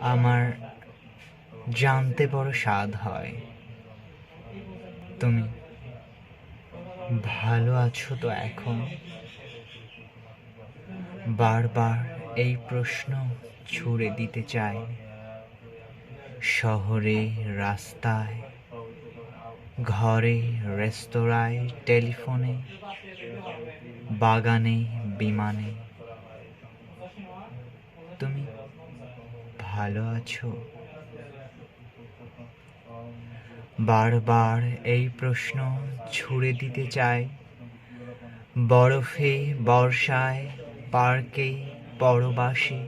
আমার জানতে বড় স্বাদ হয়। তুমি ভালো আছো তো এখন? বারবার এই প্রশ্ন ছুড়ে দিতে চাই। শহরে, রাস্তায়, ঘরে, রেস্তোরাঁয়, টেলিফোনে, বাগানে, বিমানে। তুমি ভালো আছো? বারবার এই প্রশ্ন ছুড়ে দিতে চাই বরফে, বর্ষায়, পার্কে, পরবাসে,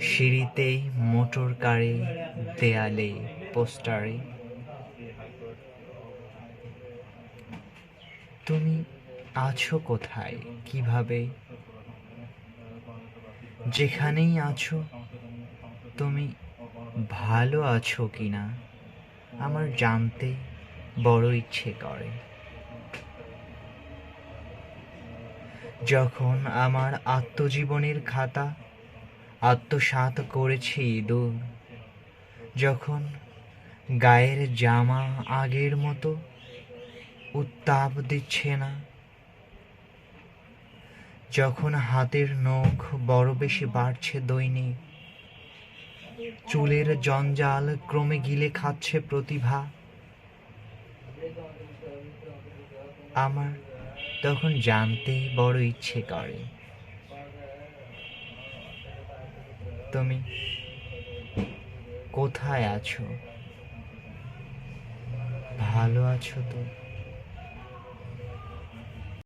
সিঁড়িতে, মোটর কারে, দেয়ালে, পোস্টারে। তুমি আছো কোথায়? কীভাবে? যেখানেই আছো তুমি ভালো আছো কি না আমার জানতে বড় ইচ্ছে করে। যখন আমার আত্মজীবনের খাতা আত্মসাৎ করেছি দূর, যখন গায়ের জামা আগের মতো উত্তাপ দিচ্ছে না, যখন হাতের নখ বড় বেশি বাড়ছে দৈনিক চুলের জঞ্জাল ক্রমে গিলে খাচ্ছে প্রতিভা। আমার তখন জানতে বড় ইচ্ছে করে। তুমি কোথায় আছো? ভালো আছো তো?